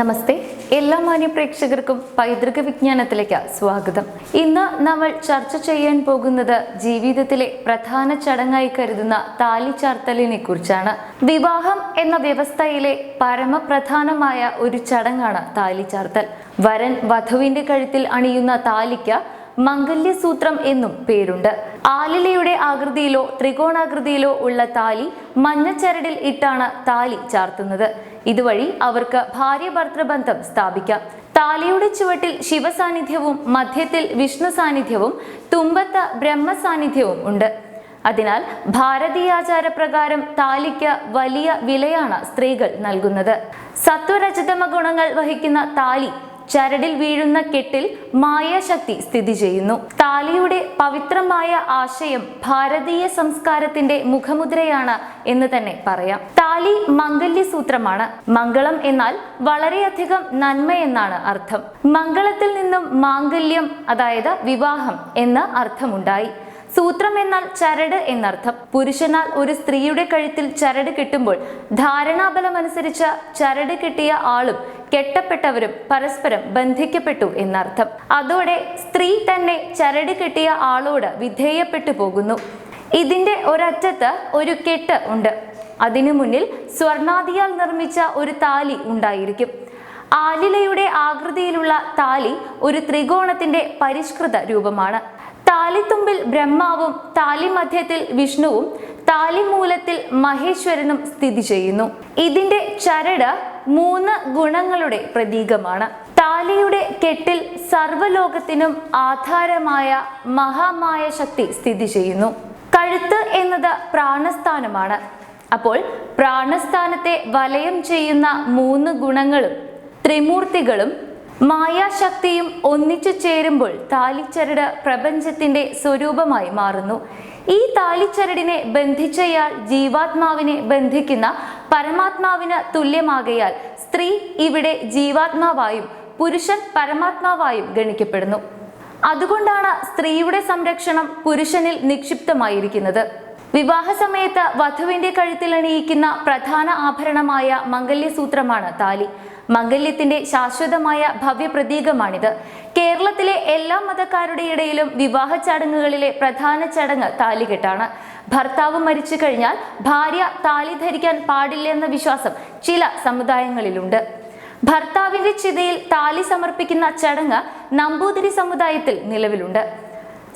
നമസ്തേ. എല്ലാ മാന്യ പ്രേക്ഷകർക്കും പൈതൃക വിജ്ഞാനത്തിലേക്ക് സ്വാഗതം. ഇന്ന് നമ്മൾ ചർച്ച ചെയ്യാൻ പോകുന്നത് ജീവിതത്തിലെ പ്രധാന ചടങ്ങായി കരുതുന്ന താലി ചാർത്തലിനെ കുറിച്ചാണ്. വിവാഹം എന്ന വ്യവസ്ഥയിലെ പരമപ്രധാനമായ ഒരു ചടങ്ങാണ് താലി ചാർത്തൽ. വരൻ വധുവിന്റെ കഴുത്തിൽ അണിയുന്ന താലിക്ക് മംഗല്യസൂത്രം എന്നും പേരുണ്ട്. ആലിലയുടെ ആകൃതിയിലോ ത്രികോണാകൃതിയിലോ ഉള്ള താലി മഞ്ഞച്ചരടിൽ ഇട്ടാണ് താലി ചാർത്തുന്നത്. ഇതുവഴി അവർക്ക് ഭാര്യ ഭർത്തൃബന്ധം സ്ഥാപിക്കാം. താലിയുടെ ചുവട്ടിൽ ശിവസാന്നിധ്യവും മധ്യത്തിൽ വിഷ്ണു സാന്നിധ്യവും തുമ്പത്ത് ബ്രഹ്മ സാന്നിധ്യവും ഉണ്ട്. അതിനാൽ ഭാരതീയാചാരപ്രകാരം താലിക്ക് വലിയ വിലയാണ് സ്ത്രീകൾ നൽകുന്നത്. സത്വരജതമ ഗുണങ്ങൾ വഹിക്കുന്ന താലി ചരടിൽ വീഴുന്ന കെട്ടിൽ മായാശക്തി സ്ഥിതി ചെയ്യുന്നു. താലിയുടെ പവിത്രമായ ആശയം ഭാരതീയ സംസ്കാരത്തിന്റെ മുഖമുദ്രയാണ് എന്ന് തന്നെ പറയാം. താലി മംഗല്യസൂത്രമാണ്. മംഗളം എന്നാൽ വളരെയധികം നന്മ എന്നാണ് അർത്ഥം. മംഗളത്തിൽ നിന്നും മാംഗല്യം അതായത് വിവാഹം എന്ന അർത്ഥമുണ്ടായി. സൂത്രം എന്നാൽ ചരട് എന്നർത്ഥം. പുരുഷനാൽ ഒരു സ്ത്രീയുടെ കഴുത്തിൽ ചരട് കെട്ടുമ്പോൾ ധാരണാബലമനുസരിച്ച് ചരട് കെട്ടിയ ആളും കെട്ടപ്പെട്ടവരും പരസ്പരം ബന്ധിക്കപ്പെട്ടു എന്നർത്ഥം. അതോടെ സ്ത്രീ തന്നെ ചരട് കെട്ടിയ ആളോട് വിധേയപ്പെട്ടു പോകുന്നു. ഇതിന്റെ ഒരറ്റത്ത് ഒരു കെട്ട് ഉണ്ട്. അതിനു മുന്നിൽ സ്വർണാദിയാൽ നിർമ്മിച്ച ഒരു താലി ഉണ്ടായിരിക്കും. ആലിലയുടെ ആകൃതിയിലുള്ള താലി ഒരു ത്രികോണത്തിന്റെ പരിഷ്കൃത രൂപമാണ്. താലിത്തുമ്പിൽ ബ്രഹ്മാവും താലിമധ്യത്തിൽ വിഷ്ണുവും താലിമൂലത്തിൽ മഹേശ്വരനും സ്ഥിതി ചെയ്യുന്നു. ഇതിന്റെ ചരട് മൂന്ന് ഗുണങ്ങളുടെ പ്രതീകമാണ്. താലിയുടെ കെട്ടിൽ സർവലോകത്തിനും ആധാരമായ മഹാമായ ശക്തി സ്ഥിതി ചെയ്യുന്നു. കഴുത്ത് എന്നത് പ്രാണസ്ഥാനമാണ്. അപ്പോൾ പ്രാണസ്ഥാനത്തെ വലയം ചെയ്യുന്ന മൂന്ന് ഗുണങ്ങളും ത്രിമൂർത്തികളും മായാശക്തിയും ഒന്നിച്ചു ചേരുമ്പോൾ താലിച്ചരട് പ്രപഞ്ചത്തിന്റെ സ്വരൂപമായി മാറുന്നു. ഈ താലിച്ചരടിനെ ബന്ധിച്ചയാൾ ജീവാത്മാവിനെ ബന്ധിക്കുന്ന പരമാത്മാവിന് തുല്യമാകയാൽ സ്ത്രീ ഇവിടെ ജീവാത്മാവായും പുരുഷൻ പരമാത്മാവായും ഗണിക്കപ്പെടുന്നു. അതുകൊണ്ടാണ് സ്ത്രീയുടെ സംരക്ഷണം പുരുഷനിൽ നിക്ഷിപ്തമായിരിക്കുന്നത്. വിവാഹ സമയത്ത് വധുവിന്റെ കഴുത്തിൽ അണിയിക്കുന്ന പ്രധാന ആഭരണമായ മംഗല്യസൂത്രമാണ് താലി. മംഗല്യത്തിന്റെ ശാശ്വതമായ ഭവ്യ പ്രതീകമാണിത് കേരളത്തിലെ എല്ലാ മതക്കാരുടെ ഇടയിലും വിവാഹ ചടങ്ങുകളിലെ പ്രധാന ചടങ്ങ് താലികെട്ടാണ്. ഭർത്താവ് മരിച്ചു കഴിഞ്ഞാൽ ഭാര്യ താലി ധരിക്കാൻ പാടില്ലെന്ന വിശ്വാസം ചില സമുദായങ്ങളിലുണ്ട്. ഭർത്താവിന്റെ ചിതയിൽ താലി സമർപ്പിക്കുന്ന ചടങ്ങ് നമ്പൂതിരി സമുദായത്തിൽ നിലവിലുണ്ട്.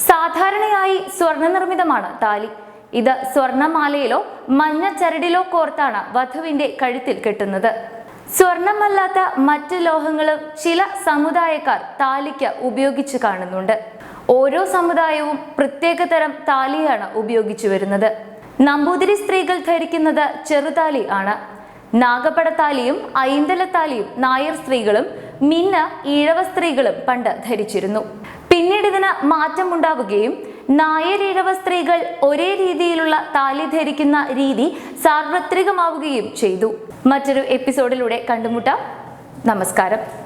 സാധാരണയായി സ്വർണനിർമ്മിതമാണ് താലി. ഇത് സ്വർണമാലയിലോ മഞ്ഞ ചരടിലോ കോർത്താണ് വധുവിന്റെ കഴുത്തിൽ കെട്ടുന്നത്. സ്വർണമല്ലാത്ത മറ്റ് ലോഹങ്ങളും ചില സമുദായക്കാർ താലിക്ക് ഉപയോഗിച്ചു കാണുന്നുണ്ട്. ഓരോ സമുദായവും പ്രത്യേകതരം താലിയാണ് ഉപയോഗിച്ചു വരുന്നത്. നമ്പൂതിരി സ്ത്രീകൾ ധരിക്കുന്നത് ചെറുതാലി ആണ്. നാഗപടത്താലിയും ഐന്തലത്താലിയും നായർ സ്ത്രീകളും മിന്ന ഈഴവ സ്ത്രീകളും പണ്ട് ധരിച്ചിരുന്നു. പിന്നീട് ഇതിന് മാറ്റമുണ്ടാവുകയും നായരീഴവ സ്ത്രീകൾ ഒരേ രീതിയിലുള്ള താലി ധരിക്കുന്ന രീതി സാർവത്രികമാവുകയും ചെയ്തു. മറ്റൊരു എപ്പിസോഡിലൂടെ കണ്ടുമുട്ടാം. നമസ്കാരം.